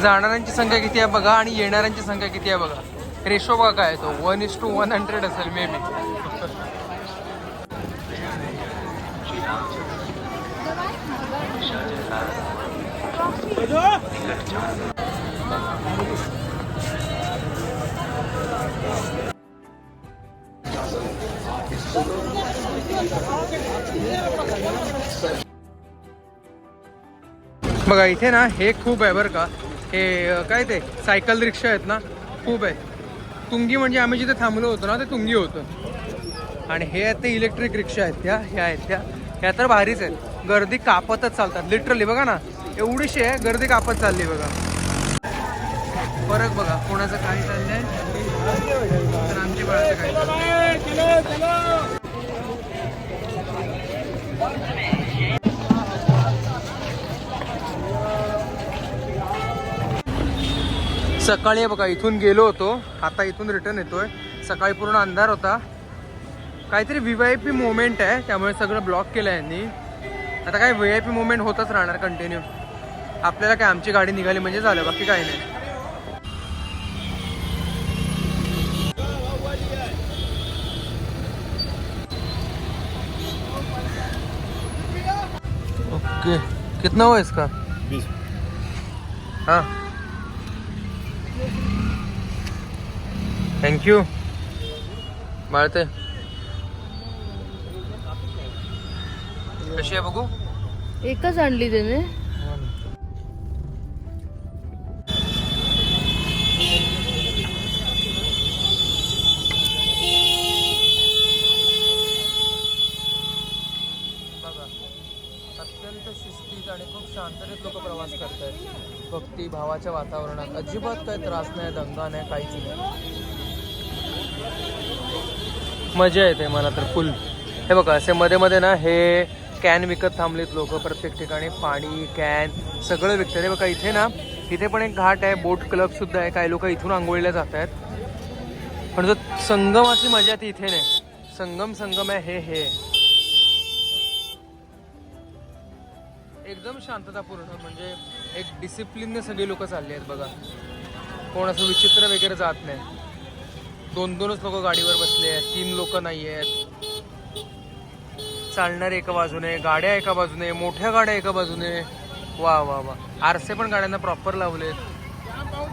जाणाऱ्यांची संख्या किती आहे बघा आणि येणाऱ्यांची संख्या किती आहे बघा. रेशो बघा काय तो. One is to one hundred असेल मे बी बघा इथे ना हे खूप आहे बरं का. हे काय ते? सायकल रिक्षा आहेत ना? खूप आहे. तुंगी म्हणजे आम्ही जिथे थांबलो होतो ना ते तुंगी होतं. आणि हे आहेत ते इलेक्ट्रिक रिक्षा आहेत त्या ह्या आहेत त्या. ह्या तर भारीच आहेत. गर्दी कापतच चालतात लिटरली बघा ना एवढीशी आहे गर्दी कापत चालली बघा. फरक बघा कोणाचं काय चाललंय? तर आमच्या बाळाचं काय? सकाळी बघा इथून गेलो होतो. आता इथून रिटर्न येतोय. सकाळी पूर्ण अंधार होता. काहीतरी व्ही आय पी मोमेंट आहे त्यामुळे सगळं ब्लॉक केलं यांनी. आता काय व्ही आय पी मोमेंट होतच राहणार कंटिन्यू आपल्याला काय आमची गाडी निघाली म्हणजे झालं बाकी काही नाही. ओके. कितना हुआ इसका बीस. हाँ. थँक्यू बाळते कशी आहे बघू? एकच आणली त्याने. अत्यंत शिस्तीत आणि खूप शांततेत लोक प्रवास करत आहेत भक्ती भावाच्या वातावरणात अजिबात काही त्रास नाही दंगा नाही काहीच नाही. मजा येते मला तर फुल. हे बघा असे मध्ये मध्ये ना हे कॅन विकत थांबलेत लोक प्रत्येक ठिकाणी पाणी कॅन सगळं विकतात. हे बघा इथे ना इथे पण एक घाट आहे बोट क्लब सुद्धा आहे. काही लोक इथून आंघोळीला जात आहेत पण जो संगमाची मजा ती इथे नाही. संगम संगम आहे हे हे. एकदम शांततापूर्ण म्हणजे एक डिसिप्लिनने सगळी लोक चालली आहेत बघा. कोण असं विचित्र वगैरे जात नाही. दोन दोनच लोक गाडीवर बसले आहेत तीन लोक नाही आहेत. चालणारे एका बाजूने गाड्या एका बाजूने मोठ्या गाड्या एका बाजूने. वा वा वा. आरसे पण गाड्यांना प्रॉपर लावलेत.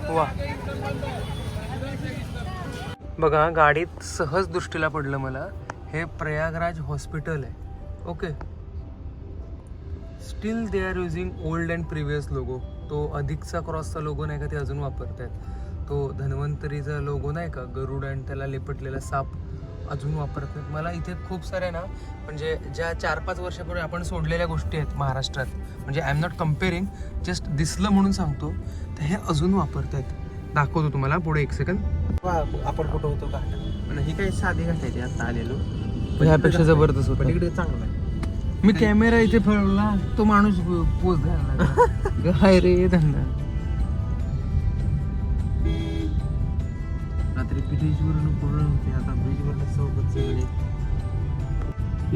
वा. बघा गाडीत सहज दृष्टीला पडलं मला. हे प्रयागराज हॉस्पिटल आहे. Okay still they are using old and previous logo तो अधिकचा क्रॉसचा लोगो नाही का ते अजून वापरत आहेत तो धन्वंतरीचा लोगो नाही का गरुड आणि त्याला लेपटलेला साप अजून वापरत आहेत मला इथे खूप साऱ्या ना म्हणजे ज्या चार पाच वर्षापूर्वी आपण सोडलेल्या गोष्टी आहेत महाराष्ट्रात म्हणजे I am not comparing just दिसलं म्हणून सांगतो तर हे अजून वापरत आहेत दाखवतो तुम्हाला पुढे एक सेकंद आपण कुठं होतो का? ही काही साधी घाटायची आता आलेलो. ह्यापेक्षा जबरदस्त पण होतं. इकडे चांगलं आहे. मी कॅमेरा इथे फिरवला तो माणूस पोच. काय रे धंदा रात्री ब्रिजवरून पूर्ण होते आता ब्रिजवर सोबत सगळे.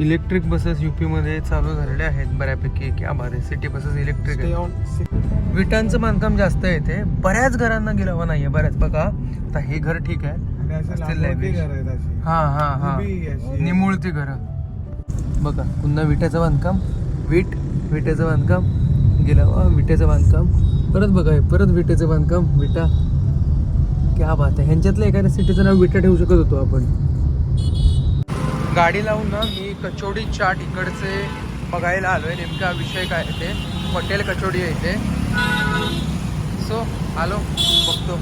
इलेक्ट्रिक बसेस युपी मध्ये चालू झालेल्या आहेत बऱ्यापैकी क्या बात आहे. City buses electric. विटांचं बांधकाम जास्त आहे इथे. बऱ्याच घरांना गिरावं नाहीये बऱ्याच. बघा आता हे घर ठीक आहे. हा हा हा. निमुळती घर. बघा पुन्हा विट्याचं बांधकाम वीट विट्याचं बांधकाम गिरावा विट्याचं बांधकाम परत बघा परत विट्याचं बांधकाम विटा. क्या बात आहे. ह्यांच्यातलं एखाद्या सिटीचं नाव विटा ठेवू शकत होतो आपण. गाडी लावून ना मी कचोडी चाट इकडचे बघायला आलोय. नेमका विषय काय आहे ते? हॉटेल कचोडी आहे इथे. सो आलो बघतो.